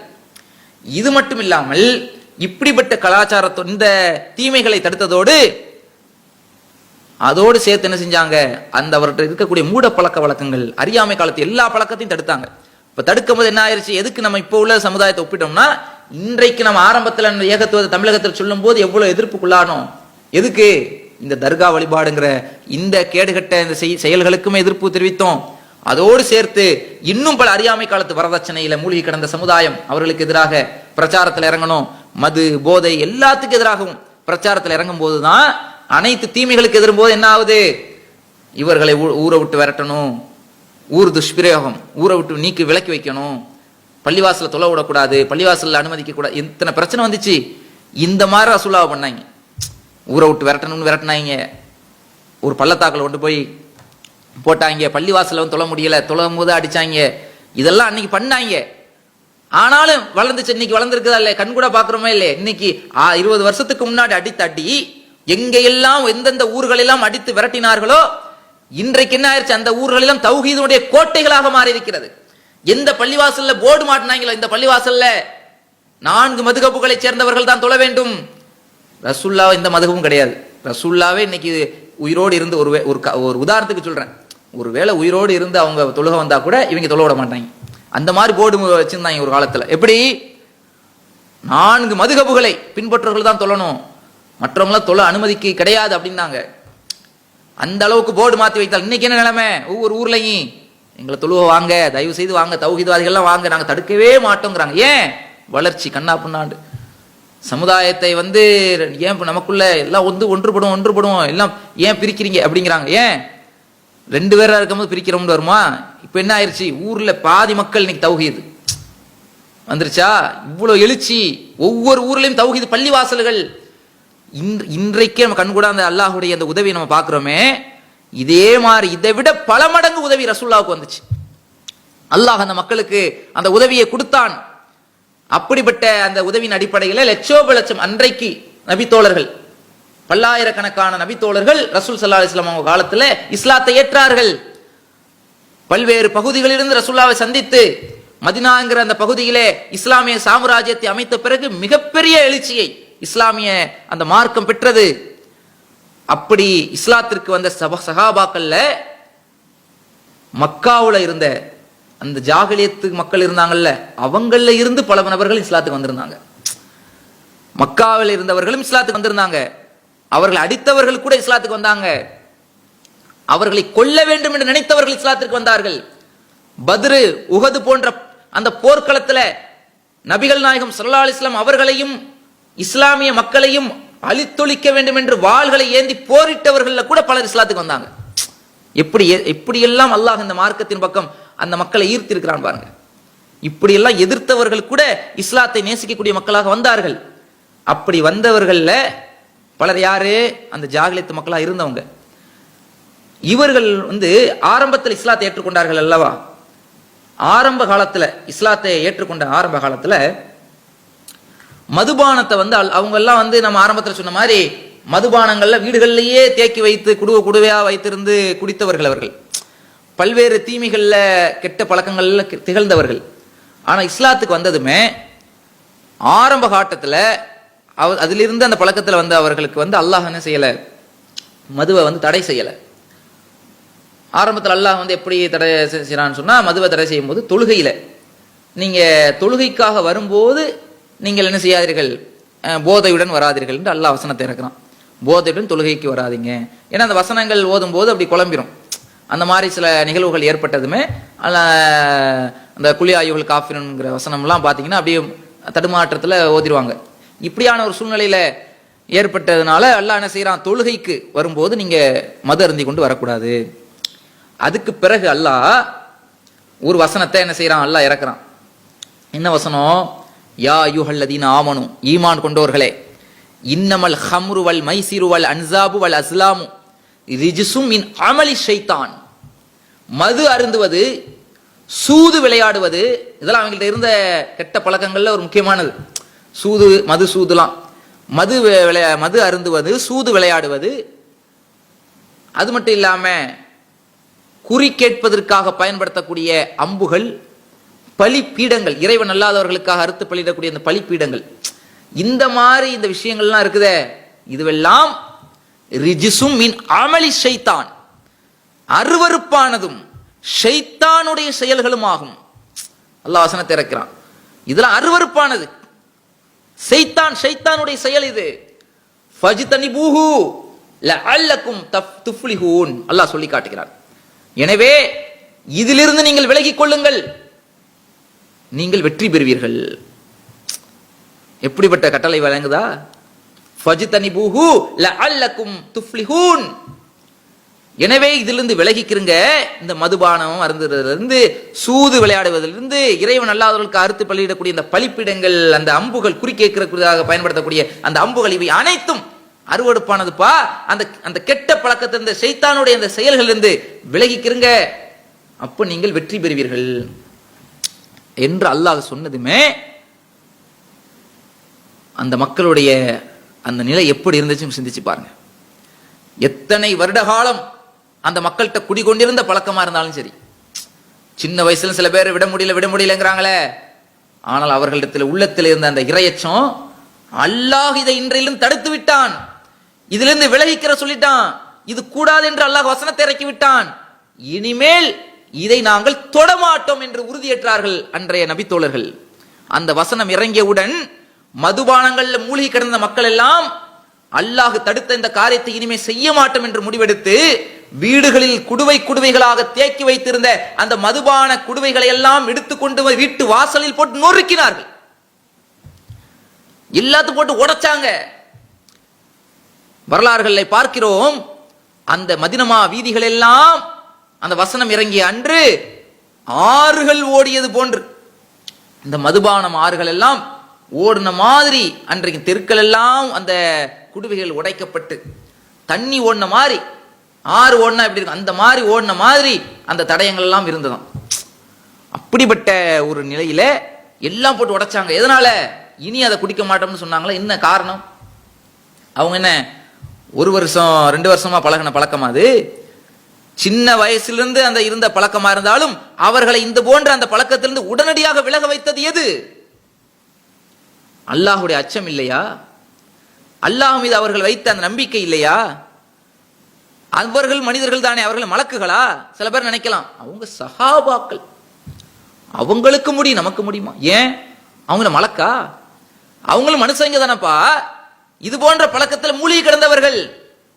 இது மட்டும் இல்லாமல் இப்படிப்பட்ட கலாச்சாரத்தோ இந்த தீமைகளை தடுத்ததோடு அதோடு சேர்த்து என்ன செஞ்சாங்க? அந்த அவர்கிட்ட இருக்கக்கூடிய மூட பழக்க வழக்கங்கள் அறியாமை காலத்து எல்லா பழக்கத்தையும் தடுத்தாங்க. இப்போ தடுக்கும் போது என்ன ஆயிருச்சு? எதுக்கு நம்ம இப்போ உள்ள சமுதாயத்தை ஒப்பிட்டோம்னா இன்றைக்கு நம்ம ஆரம்பத்தில் ஏகத்துவத்தை தமிழகத்தில் சொல்லும் போது எவ்வளோ எதிர்ப்புக்குள்ளானோம். எதுக்கு? இந்த தர்கா வழிபாடுங்கிற இந்த கேடுகட்ட இந்த செய்- செயல்களுக்குமே எதிர்ப்பு தெரிவித்தோம். அதோடு சேர்த்து இன்னும் பல அறியாமை காலத்து வரதட்சணையில மூழ்கி கிடந்த சமுதாயம் அவர்களுக்கு எதிராக பிரச்சாரத்தில் இறங்கணும். மது போதை எல்லாத்துக்கும் எதிராகவும் பிரச்சாரத்தில் இறங்கும் போதுதான் அனைத்து தீமைகளுக்கு எதிரும்போது என்ன ஆகுது? இவர்களை ஊ- ஊரை விட்டு விரட்டணும். ஊர் துஷ்பிரயோகம். ஊரை விட்டு நீக்கி விலக்கி வைக்கணும். பள்ளிவாசல தொலை விடக்கூடாது. பள்ளிவாசலில் அனுமதிக்க கூடாது. இத்தனை பிரச்சனை வந்துச்சு. இந்த மாதிரி ரசூலாவை பண்ணாங்க. ஊரை விட்டு விரட்டணும்னு விரட்டினாங்க. ஒரு பள்ளத்தாக்கில் கொண்டு போய் போட்டாங்க. பள்ளிவாசலில் வந்து தொலை முடியல. தொழும் போது அடிச்சாங்க. இதெல்லாம் அன்னைக்கு பண்ணாங்க. ஆனாலும் வளர்ந்துச்சு. இன்னைக்கு வளர்ந்துருக்குதா இல்லை கண் கூட பாக்குறோமே இல்லையே? இன்னைக்கு இருபது வருஷத்துக்கு முன்னாடி அடி தட்டி எல்லாம் எந்தெந்த ஊர்களெல்லாம் அடித்து விரட்டினார்களோ இன்றைக்கு என்ன ஆயிருச்சு? அந்த ஊர்களெல்லாம் தௌஹீதனுடைய கோட்டைகளாக மாறி இருக்கிறது எந்த பள்ளிவாசல்ல போர்டு மாட்டினாங்களோ இந்த பள்ளிவாசல்ல நான்கு மதுகப்புகளை சேர்ந்தவர்கள் தான் தொழ வேண்டும். ரசுல்லா இந்த மதுகவும் கிடையாது. ரசுல்லாவே இன்னைக்கு உயிரோடு இருந்து ஒரு ஒரு க- ஒரு உதாரணத்துக்கு சொல்றேன். ஒருவேளை உயிரோடு இருந்து அவங்க தொழுக வந்தா கூட இவங்க தொழ விட மாட்டாங்க. அந்த மாதிரி போர்டு வச்சிருந்தாங்க ஒரு காலத்துல. எப்படி? நான்கு மதுகப்புகளை பின்பற்றவர்கள் தான் தொழணும். மற்றவங்களாம் தொலை அனுமதிக்கு கிடையாது அப்படின்னாங்க. அந்த அளவுக்கு போர்டு மாற்றி வைத்தால் இன்னைக்கு என்ன நிலைமை? ஒவ்வொரு ஊர்லையும் எங்களை தொழுவ வாங்க தயவு செய்து வாங்க தௌஹிதவாதிகள்லாம் வாங்க நாங்கள் தடுக்கவே மாட்டோங்கிறாங்க. ஏன்? வளர்ச்சி கண்ணா புண்ணாண்டு. சமுதாயத்தை வந்து ஏன் நமக்குள்ள எல்லாம் வந்து ஒன்றுபடும் ஒன்றுபடும் எல்லாம் ஏன் பிரிக்கிறீங்க அப்படிங்கிறாங்க. ஏன்? ரெண்டு பேராக இருக்கும்போது பிரிக்கிறோம்னு வருமா? இப்போ என்ன ஆயிடுச்சு ஊரில் பாதி மக்கள் இன்னைக்கு தௌஹீது. வந்துருச்சா? இவ்வளோ எழுச்சி. ஒவ்வொரு ஊர்லேயும் தௌஹீது பள்ளிவாசல்கள். இன்று இன்றைக்கே நம்ம கண்கூட அந்த அல்லாஹுடைய அந்த உதவியை நம்ம பார்க்குறோமே இதே மாதிரி இதை விட பல மடங்கு உதவி ரசுல்லாவுக்கு வந்துச்சு. அல்லாஹ் அந்த மக்களுக்கு அந்த உதவியை கொடுத்தான். அப்படிப்பட்ட அந்த உதவியின் அடிப்படையில் லட்சோப லட்சம் அன்றைக்கு நபித்தோழர்கள் பல்லாயிரக்கணக்கான நபித்தோழர்கள் ரசூல் சல்லா அலிஸ்லாம் அவங்க காலத்தில் இஸ்லாத்தை ஏற்றார்கள். பல்வேறு பகுதிகளிலிருந்து ரசூல்லாவை சந்தித்து மதினாங்கிற அந்த பகுதியிலே இஸ்லாமிய சாம்ராஜ்யத்தை அமைத்த பிறகு மிகப்பெரிய எழுச்சியை இஸ்லாமிய அந்த மார்க்கம் பெற்றது. அப்படி இஸ்லாத்திற்கு வந்த சப சகாபாக்கள்ல மக்காவுல இருந்த அந்த ஜாகலியத்து மக்கள் இருந்தாங்கல்ல அவங்கள இருந்து பல நபர்கள் இஸ்லாத்துக்கு வந்திருந்தாங்க. மக்காவில் இருந்தவர்களும் இஸ்லாத்துக்கு வந்திருந்தாங்க. அவர்களை அடித்தவர்கள் கூட இஸ்லாத்துக்கு வந்தாங்க. அவர்களை கொல்ல வேண்டும் என்று நினைத்தவர்கள் இஸ்லாத்திற்கு வந்தார்கள். பத்ரு உகது போன்ற அந்த போர்க்களத்துல நபிகள் நாயகம் சல்லா அலிஸ்லாம் அவர்களையும் இஸ்லாமிய மக்களையும் அழித்தொழிக்க வேண்டும் என்று வாள்களை ஏந்தி போரிட்டவர்கள் கூட பலர் இஸ்லாத்துக்கு வந்தாங்க. எப்படி எப்படியெல்லாம் அல்லாஹ் இந்த மார்க்கத்தின் பக்கம் அந்த மக்களை ஈர்த்திருக்கிறான் பாருங்க. இப்படியெல்லாம் எதிர்த்தவர்கள் கூட இஸ்லாத்தை நேசிக்கக்கூடிய மக்களாக வந்தார்கள். அப்படி வந்தவர்கள்ல பலர் யாரு? அந்த ஜாகிலியத்து மக்களா இருந்தவங்க. இவர்கள் வந்து ஆரம்பத்தில் இஸ்லாத்தை ஏற்றுக்கொண்டார்கள் அல்லவா? ஆரம்ப காலத்துல இஸ்லாத்தை ஏற்றுக்கொண்ட ஆரம்ப காலத்துல மதுபானத்தை வந்து அல்- அவங்க எல்லாம் வந்து நம்ம ஆரம்பத்தில் சொன்ன மாதிரி மதுபானங்கள்ல வீடுகள்லேயே தேக்கி வைத்து குடுவ குடுவையா வைத்திருந்து குடித்தவர்கள் அவர்கள். பல்வேறு தீமைகளில் கெட்ட பழக்கங்கள்ல திகழ்ந்தவர்கள். ஆனால் இஸ்லாத்துக்கு வந்ததுமே ஆரம்ப காட்டத்தில் அவ அதிலிருந்து அந்த பழக்கத்தில் வந்து அவர்களுக்கு வந்து அல்லாஹ் என்ன செய்யலை? மதுவை வந்து தடை செய்யலை. ஆரம்பத்தில் அல்லாஹ் வந்து எப்படி தடை செய்கிறான்னு சொன்னால் மதுவை தடை செய்யும் போது நீங்கள் தொழுகைக்காக வரும்போது நீங்கள் என்ன செய்யாதீர்கள்? போதையுடன் வராதீர்கள் என்று அல்லாஹ் வசனத்தை இறக்குறான். போதையுடன் தொழுகைக்கு வராதீங்க. ஏன்னா அந்த வசனங்கள் ஓதும் போது அப்படி குழம்பிரும். அந்த மாதிரி சில நிகழ்வுகள் ஏற்பட்டதுமே அந்த குழி ஆய்வுகள் காஃபினுங்கிற வசனம்லாம் பார்த்தீங்கன்னா அப்படியே தடுமாற்றத்தில் ஓதிடுவாங்க இப்படியான ஒரு சூழ்நிலையில் ஏற்பட்டதுனால அல்லா என்ன செய்கிறான் தொழுகைக்கு வரும்போது நீங்கள் மது அருந்தி கொண்டு வரக்கூடாது. அதுக்கு பிறகு அல்லாஹ் ஒரு வசனத்தை என்ன செய்கிறான் அல்லாஹ் இறக்குறான். என்ன வசனம்? யா யுஹல்லதீன் ஆமனு ஈமான் கொண்டோர்களே இன்னமல் ஹம்ரு வல் மைசிரு வல் அன்சாபு வல் அஸ்லாமு ரிஜிசும் இன் அமளி ஷைத்தான். மது அருந்துவது சூது விளையாடுவது இதெல்லாம் அவங்கள்ட்ட இருந்த கெட்ட பழக்கங்களில் ஒரு முக்கியமானது. சூது மது சூதுலாம். மது விளையா மது அருந்துவது சூது விளையாடுவது அது மட்டும் இல்லாமல் குறி கேட்பதற்காக பயன்படுத்தக்கூடிய அம்புகள் பலிப்பீடங்கள் இறைவன் அல்லாதவர்களுக்காக அறுத்து பலியிடக்கூடிய அந்த பலி பீடங்கள் இந்த மாதிரி இந்த விஷயங்கள்லாம் இருக்குதே இதுவெல்லாம் ரிஜிசும் மின் அமளி ஷைத்தான். அருவருப்பானதும் ஷைத்தானுடைய செயல்களும் ஆகும் அல்லாஹ் வசனத்தை இறக்கிறான். இதெல்லாம் அருவருப்பானது. ஷைத்தான் ஷைத்தானுடைய செயல் இது. ஃபஜ்தனிபூஹு லஅல்லக்கும் தஃப் துஃப்லிஹூன். அல்லாஹ் சொல்லி காட்டுகிறான். எனவே இதிலிருந்து நீங்கள் விலகிக் கொள்ளுங்கள். நீங்கள் வெற்றி பெறுவீர்கள். எப்படிப்பட்ட கட்டளை வழங்குதா? ஃபஜ்தனிபூஹு லஅல்லக்கும் துஃப்லிஹூன். எனவே இதிலிருந்து விலகிக்கிறங்க இந்த மதுபானம் அருந்துறதுலேருந்து சூது விளையாடுவதிலிருந்து இறைவன் அல்லாதவர்களுக்கு அறுத்து பள்ளியிடக்கூடிய இந்த பழிப்பிடங்கள் அந்த அம்புகள் குறிக்கேற்கிறதாக பயன்படுத்தக்கூடிய அந்த அம்புகள் இவை அனைத்தும் அறுவடுப்பானதுப்பா. அந்த அந்த கெட்ட பழக்கத்தை இந்த சைத்தானுடைய அந்த செயல்களிலிருந்து விலகிக்கிறங்க அப்போ நீங்கள் வெற்றி பெறுவீர்கள். என்று அல்லாஹ் சொன்னதுமே அந்த மக்களுடைய அந்த நிலை எப்படி இருந்துச்சுன்னு சிந்திச்சு பாருங்க. எத்தனை வருட காலம் அந்த மக்கள்கிட்ட குடிகொண்டிருந்த பழக்கமா இருந்தாலும் சரி. சின்ன வயசுல சில பேர் விட முடியல விட முடியலங்கிறாங்களே. ஆனால் அவர்களிடத்தில் உள்ளத்தில் இருந்த அந்த இரையச்சம் அல்லாஹ் இதை இன்றையிலும் தடுத்து விட்டான். இதிலிருந்து விலகிக்கிற சொல்லிட்டான். இது கூடாது என்று அல்லாஹ் வசனத்தை இறக்கி விட்டான். இனிமேல் இதை நாங்கள் தொடமாட்டோம் என்று உறுதியேற்றார்கள் அன்றைய நபித்தோழர்கள். அந்த வசனம் இறங்கியவுடன் மதுபானங்கள்ல மூழ்கி கிடந்த மக்கள் எல்லாம் அல்லாஹ் தடுத்த இந்த காரியத்தை இனிமே செய்ய மாட்டோம் என்று முடிவெடுத்து வீடுகளில் குடுவை குடுவைகளாக தேக்கி வைத்திருந்த அந்த மதுபான குடுவைகளை எல்லாம் எடுத்துக்கொண்டு வீட்டு வாசலில் போட்டு நொறுக்கினார்கள். எல்லாத்தையும் போட்டு உடைச்சாங்க. வரலாறுகளை பார்க்கிறோம். அந்த மதினமா வீதிகள் எல்லாம் அந்த வசனம் இறங்கிய அன்று ஆறுகள் ஓடியது போன்று. இந்த மதுபானம் ஆறுகள் எல்லாம் ஓடின மாதிரி அன்றைக்கு தெருக்கள் எல்லாம் அந்த குடுவைகள் உடைக்கப்பட்டு. தண்ணி ஓடின மாதிரி ஆறு ஓடினா எப்படி இருக்கும்? அந்த மாதிரி ஓடின மாதிரி அந்த தடயங்கள் எல்லாம் இருந்ததாம். அப்படிப்பட்ட ஒரு நிலையில எல்லாம் போட்டு உடைச்சாங்க. எதனால? இனி அதை குடிக்க மாட்டோம்னு சொன்னாங்களா? என்ன காரணம்? அவங்க என்ன ஒரு வருஷம் ரெண்டு வருஷமா பழகின பழக்கமா அது? சின்ன வயசிலிருந்து அந்த இருந்த பழக்கமா இருந்தாலும் அவர்களை இந்த போன்ற அந்த பழக்கத்திலிருந்து உடனடியாக விலக வைத்தது எது? அல்லாஹுடைய அச்சம் இல்லையா? அல்லாஹ் மீது அவர்கள் வைத்த அந்த நம்பிக்கை இல்லையா? அவர்கள் மனிதர்கள் தானே அவர்கள் மலக்குகளா? சில பேர் நினைக்கலாம் அவங்க சகாபாக்கள் அவங்களுக்கு முடியும் நமக்கு முடியுமா? ஏன்? அவங்கள மலக்கா? அவங்களும் மனுஷங்க தானப்பா? இது போன்ற பழக்கத்தில் மூழ்கி கிடந்தவர்கள்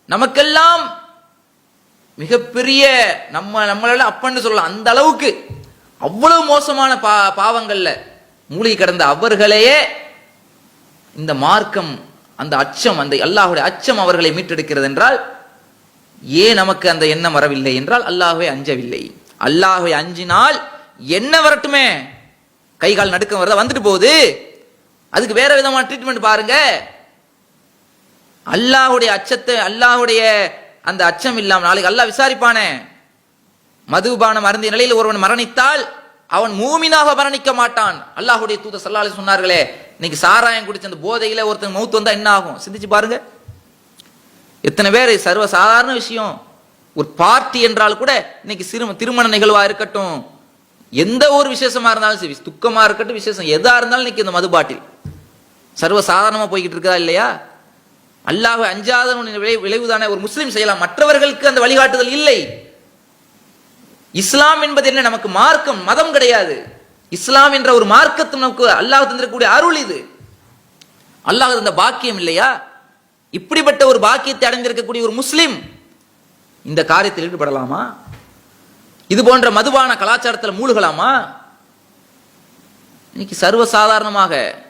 நமக்கெல்லாம் மிகப்பெரிய நம்ம நம்மளால அப்பன்னு சொல்லலாம் அந்த அளவுக்கு அவ்வளவு மோசமான பா பாவங்களில் மூழ்கி கிடந்த அவர்களையே இந்த மார்க்கம் அந்த அச்சம் அந்த அல்லாஹுடைய அச்சம் அவர்களை மீட்டெடுக்கிறது என்றால் ஏன் நமக்கு அந்த எண்ணம் வரவில்லை என்றால் அல்லாஹுவை அஞ்சவில்லை. அல்லாஹுவை அஞ்சினால் என்ன வரட்டுமே? கை கால் நடுக்கம் வருதா வந்துட்டு போகுது. அதுக்கு வேற விதமான ட்ரீட்மெண்ட் பாருங்க. அல்லாஹுடைய அச்சத்தை அல்லாஹுடைய அந்த அச்சம் இல்லாமல் நாளைக்கு அல்லா விசாரிப்பானே. மதுபான மருந்திய நிலையில் ஒருவன் மரணித்தால் அவன் மூமினாக மரணிக்க மாட்டான். அல்லாஹுடைய தூத சல்லாலே சொன்னார்களே இன்னைக்கு சாராயம் குடிச்ச அந்த போதையில ஒருத்தன் மௌத்து வந்தா என்ன ஆகும்? சிந்திச்சு பாருங்க. எத்தனை பேர் சர்வ சாதாரண விஷயம். ஒரு பார்ட்டி என்றால் கூட இன்னைக்கு சிறு திருமண நிகழ்வா இருக்கட்டும். எந்த ஒரு விசேஷமா இருந்தாலும் சரி துக்கமா இருக்கட்டும் விசேஷம் எதா இருந்தாலும் இன்னைக்கு இந்த மது பாட்டில் சர்வ சாதாரணமா போய்கிட்டு இருக்கா இல்லையா? அல்லாஹ் அஞ்சாத விளை- விளைவுதான? ஒரு முஸ்லீம் செய்யலாம். மற்றவர்களுக்கு அந்த வழிகாட்டுதல் இல்லை. இஸ்லாம் என்பது என்ன? நமக்கு மார்க்கம் மதம் கிடையாது. இஸ்லாம் என்ற ஒரு மார்க்கத்தை நமக்கு அல்லாஹ் தந்திருக்கக்கூடிய அருள் இது. அல்லாஹ் தந்த பாக்கியம் இல்லையா? இப்படிப்பட்ட ஒரு பாக்கியத்தை அடைந்திருக்கக்கூடிய ஒரு முஸ்லீம் இந்த காரியத்தில் ஈடுபடலாமா? இது போன்ற மதுபான கலாச்சாரத்தில் மூழ்கலாமா? இன்னைக்கு சர்வ சாதாரணமாக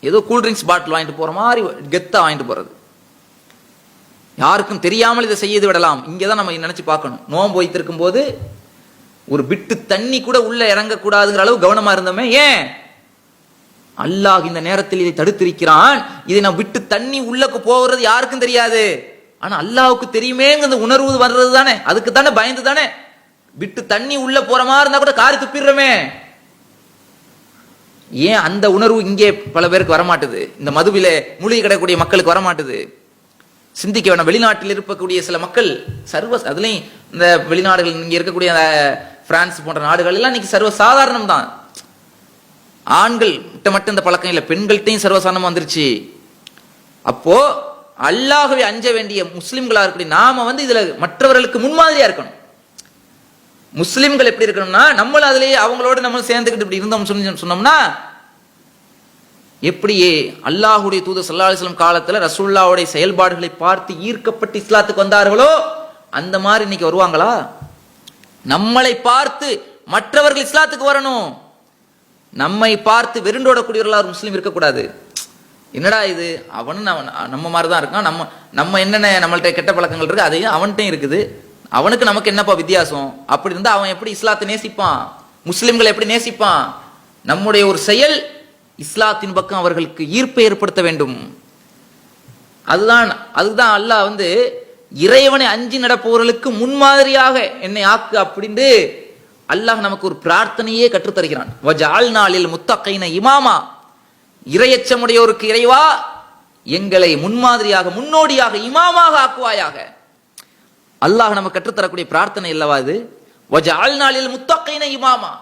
ஏதோ கூல்ட்ரிங்க்ஸ் பாட்டில் வாங்கிட்டு போற மாதிரி கெத்தா வாங்கிட்டு போறது. யாருக்கும் தெரியாமல் இதை செய்து விடலாம். இங்கே தான் நம்ம நினச்சி பார்க்கணும். நோம்பு வைத்திருக்கும் போது ஒரு பிட்டு தண்ணி கூட உள்ளே இறங்கக்கூடாதுங்கிற அளவு கவனமாக இருந்தோமே ஏன்? அல்லாஹ் இந்த நேரத்தில் இதை தடுத்திருக்கிறான். இதை நான் விட்டு தண்ணி உள்ளக்கு போகிறது யாருக்கும் தெரியாது. ஆனால் அல்லாவுக்கு தெரியுமேங்கிற உணர்வு வர்றது தானே. அதுக்கு தானே பயந்து தானே. விட்டு தண்ணி உள்ள போற மாதிரி இருந்தா கூட காரி துப்பிடுறோமே. ஏன் அந்த உணர்வு இங்கே பல பேருக்கு வரமாட்டுது? இந்த மதுவில மூலிகை கிடக்கூடிய மக்களுக்கு வரமாட்டுது? சிந்திக்க வேணும். வெளிநாட்டில் இருக்கக்கூடிய சில மக்கள் சர்வ அதுலேயும் இந்த வெளிநாடுகள் இங்கே இருக்கக்கூடிய அந்த பிரான்ஸ் போன்ற நாடுகள் எல்லாம் இன்னைக்கு சர்வ சாதாரணம் தான் ஆண்கள் கிட்ட மட்டும் இந்த பழக்கம் இல்லை. பெண்கள்கிட்டையும் சர்வசாதாரணம் வந்துருச்சு. அப்போ அல்லாகவே அஞ்ச வேண்டிய முஸ்லிம்களா இருக்கக்கூடிய நாம வந்து இதுல மற்றவர்களுக்கு முன்மாதிரியா இருக்கணும். முஸ்லிம்கள் எப்படி இருக்கணும்னா நம்மளும் அதுலேயே அவங்களோட நம்ம சேர்ந்துக்கிட்டு இப்படி இருந்தோம் சொன்னோம்னா எப்படியே அல்லாஹுடைய தூதர் சல்லா அலிஸ்லாம் காலத்தில் ரசூல்லாவுடைய செயல்பாடுகளை பார்த்து ஈர்க்கப்பட்டு இஸ்லாத்துக்கு வந்தார்களோ அந்த மாதிரி இன்னைக்கு வருவாங்களா? நம்மளை பார்த்து மற்றவர்கள் இஸ்லாத்துக்கு வரணும். நம்மை பார்த்து வெருண்டோடக்கூடியவர்களா ஒரு முஸ்லீம் இருக்கக்கூடாது. என்னடா இது? அவனும் நம்ம நம்ம மாதிரி தான் இருக்கான். நம்ம நம்ம என்னென்ன நம்மள்ட்ட கெட்ட பழக்கங்கள் இருக்கு அதையும் அவன்கிட்டையும் இருக்குது. அவனுக்கு நமக்கு என்னப்பா வித்தியாசம்? அப்படி இருந்தால் அவன் எப்படி இஸ்லாத்தை நேசிப்பான்? முஸ்லீம்களை எப்படி நேசிப்பான்? நம்முடைய ஒரு செயல் இஸ்லாத்தின் பக்கம் அவர்களுக்கு ஈர்ப்பை ஏற்படுத்த வேண்டும். அதுதான் அதுதான் அல்லாஹ் வந்து இறைவனை அஞ்சு நடப்பவர்களுக்கு முன்மாதிரியாக என்னை ஆக்கு அப்படின்ட்டு அல்லாஹ் நமக்கு ஒரு பிரார்த்தனையே கற்றுத்தருகிறான் வஜால் நாளில் முத்தக்கைன இமாமா. இரையச்சமுடையோருக்கு இறைவா எங்களை முன்மாதிரியாக முன்னோடியாக இமாமாக ஆக்குவாயாக. அல்லாஹ் நமக்கு கற்றுத்தரக்கூடிய பிரார்த்தனை அல்லவா இது? வஜால் நாளில் முத்தக்கைன இமாமா.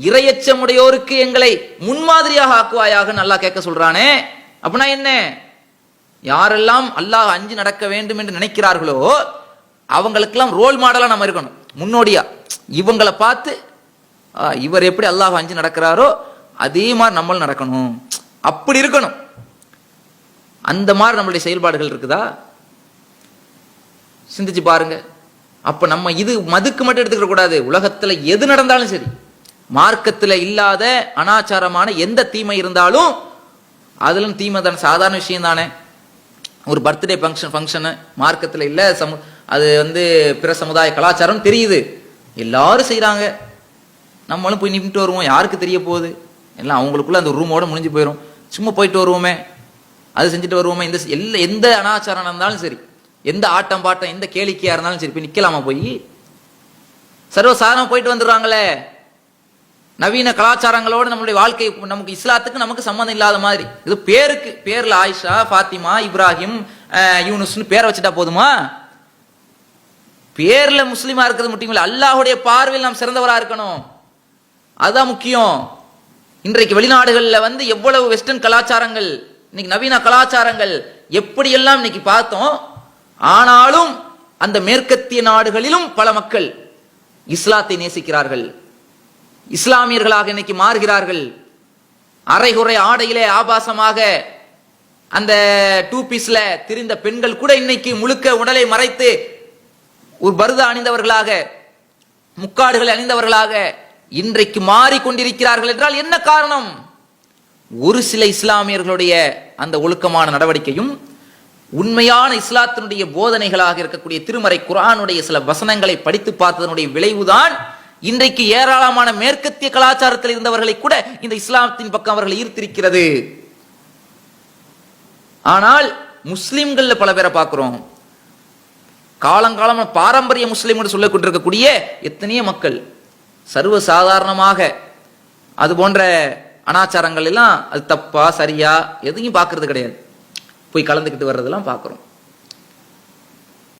இரையச்சமுடையோருக்கு எங்களை முன்மாதிரியாக ஆக்குவாயாக நல்லா கேட்க சொல்றானே. அப்படின்னா என்ன? யாரெல்லாம் அல்லாஹ் அஞ்சு நடக்க வேண்டும் என்று நினைக்கிறார்களோ அவங்களுக்கெல்லாம் ரோல் மாடலாக நம்ம இருக்கணும். முன்னோடியா. இவங்களை பார்த்து ஆ, இவர் எப்படி அல்லாஹ் அஞ்சு நடக்கிறாரோ அதே மாதிரி நம்மளும் நடக்கணும். அப்படி இருக்கணும். அந்த மாதிரி நம்மளுடைய செயல்பாடுகள் இருக்குதா? சிந்திச்சு பாருங்க. அப்ப நம்ம இது மதுக்கு மட்டும் எடுத்துக்கிற கூடாது உலகத்துல எது நடந்தாலும் சரி. மார்க்கத்தில் இல்லாத அனாச்சாரமான எந்த தீமை இருந்தாலும் அதிலும் தீமை தானே. சாதாரண விஷயம் தானே. ஒரு பர்த்டே ஃபங்க்ஷன் ஃபங்க்ஷனு மார்க்கத்தில் இல்லை சமு அது வந்து பிற சமுதாய கலாச்சாரம் தெரியுது. எல்லாரும் செய்கிறாங்க நம்மளும் போய் நின்றுட்டு வருவோம். யாருக்கு தெரிய போகுது? எல்லாம் அவங்களுக்குள்ள அந்த ரூமோட முடிஞ்சு போயிடும் சும்மா போயிட்டு வருவோமே. அது செஞ்சுட்டு வருவோமே. இந்த எல்லா எந்த அனாச்சாரம் இருந்தாலும் சரி எந்த ஆட்டம் பாட்டம் எந்த கேளிக்கையாக இருந்தாலும் சரி போய் நிற்கலாமா போய்? சர்வசாதாரணமா போயிட்டு வந்துடுறாங்களே. நவீன கலாச்சாரங்களோட நம்மளுடைய வாழ்க்கை நமக்கு இஸ்லாத்துக்கு நமக்கு சம்மந்தம் இல்லாத மாதிரி. இது பேருக்கு பேர்ல ஆயிஷா ஃபாத்திமா இப்ராஹிம் யூனுஸ்னு பேரை வச்சுட்டா போதுமா? பேர்ல முஸ்லீமா இருக்கிறது மட்டும் இல்லை அல்லாஹுடைய பார்வையில் நாம் சிறந்தவரா இருக்கணும். அதுதான் முக்கியம். இன்றைக்கு வெளிநாடுகளில் வந்து எவ்வளவு வெஸ்டர்ன் கலாச்சாரங்கள் இன்னைக்கு நவீன கலாச்சாரங்கள் எப்படியெல்லாம் இன்னைக்கு பார்த்தோம் ஆனாலும் அந்த மேற்கத்திய நாடுகளிலும் பல மக்கள் இஸ்லாத்தை நேசிக்கிறார்கள். இஸ்லாமியர்களாக இன்னைக்கு மாறுகிறார்கள். அரைகுறை ஆடையிலே ஆபாசமாக அந்த டூ பீஸ்ல திரிந்த பெண்கள் கூட இன்னைக்கு முழுக்க உடலை மறைத்து ஒரு பருதா அணிந்தவர்களாக முக்காடுகளை அணிந்தவர்களாக இன்றைக்கு மாறிக்கொண்டிருக்கிறார்கள் என்றால் என்ன காரணம்? ஒரு சில இஸ்லாமியர்களுடைய அந்த ஒழுக்கமான நடவடிக்கையும் உண்மையான இஸ்லாத்தினுடைய போதனைகளாக இருக்கக்கூடிய திருமறை குரானுடைய சில வசனங்களை படித்து பார்த்ததனுடைய விளைவுதான் இன்றைக்கு ஏராளமான மேற்கத்திய கலாச்சாரத்தில் இருந்தவர்களை கூட இந்த இஸ்லாமத்தின் பக்கம் அவர்களை ஈர்த்திருக்கிறது. ஆனால் முஸ்லிம்கள்ல பல பேரை பார்க்கிறோம். காலங்காலமாக பாரம்பரிய முஸ்லீம் என்று சொல்லிக் கொண்டிருக்கக்கூடிய எத்தனையோ மக்கள் சர்வ சாதாரணமாக அது போன்ற அனாச்சாரங்கள் எல்லாம் அது தப்பா சரியா எதையும் பார்க்கறது கிடையாது. போய் கலந்துக்கிட்டு வர்றதெல்லாம் பார்க்குறோம்.